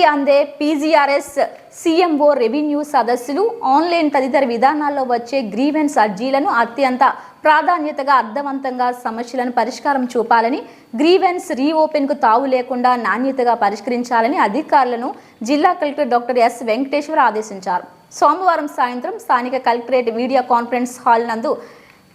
నుండి అందే PGRS CMO revenue సదస్సులు. ఆన్లైన్ తదితర విధానాల్లో వచ్చే గ్రీవెన్స్ అర్జీలను అత్యంత ప్రాధాన్యతగా అర్థవంతంగా సమస్యలను పరిష్కారం చూపాలని గ్రీవెన్స్ రీఓపెన్కు తావు లేకుండా నాణ్యతగా పరిష్కరించాలని అధికారులను జిల్లా కలెక్టర్ డాక్టర్ ఎస్ వెంకటేశ్వర ఆదేశించారు. సోమవారం సాయంత్రం స్థానిక కలెక్టరేట్ వీడియో కాన్ఫరెన్స్ హాల్ నందు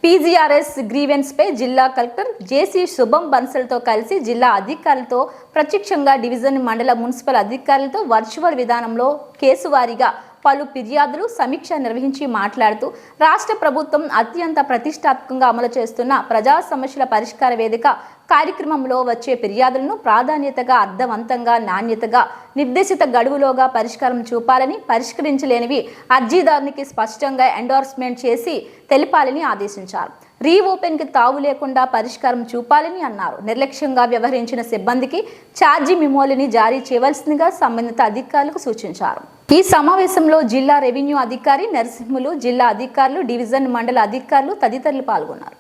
పీజీఆర్ఎస్ గ్రీవెన్స్ పై జిల్లా కలెక్టర్ జేసీ శుభం బన్సల్తో కలిసి జిల్లా అధికారులతో ప్రత్యక్షంగా డివిజన్ మండల మున్సిపల్ అధికారులతో వర్చువల్ విధానంలో కేసు వారీగా పలు ఫిర్యాదులు సమీక్ష నిర్వహించి మాట్లాడుతూ రాష్ట్ర ప్రభుత్వం అత్యంత ప్రతిష్టాత్మకంగా అమలు చేస్తున్న ప్రజా సమస్యల పరిష్కార వేదిక కార్యక్రమంలో వచ్చే ఫిర్యాదులను ప్రాధాన్యతగా అర్థవంతంగా నాణ్యతగా నిర్దేశిత గడువులోగా పరిష్కారం చూపాలని పరిష్కరించలేనివి అర్జీదారునికి స్పష్టంగా ఎండోర్స్మెంట్ చేసి తెలిపాలని ఆదేశించారు. రీఓపెన్కి తావు లేకుండా పరిష్కారం చూపాలని అన్నారు. నిర్లక్ష్యంగా వ్యవహరించిన సిబ్బందికి ఛార్జీ మెమోలిని జారీ చేయవలసిందిగా సంబంధిత అధికారులకు సూచించారు. ఈ సమావేశంలో జిల్లా రెవెన్యూ అధికారి నరసింహులు జిల్లా అధికారులు డివిజన్ మండల అధికారులు తదితరులు పాల్గొన్నారు.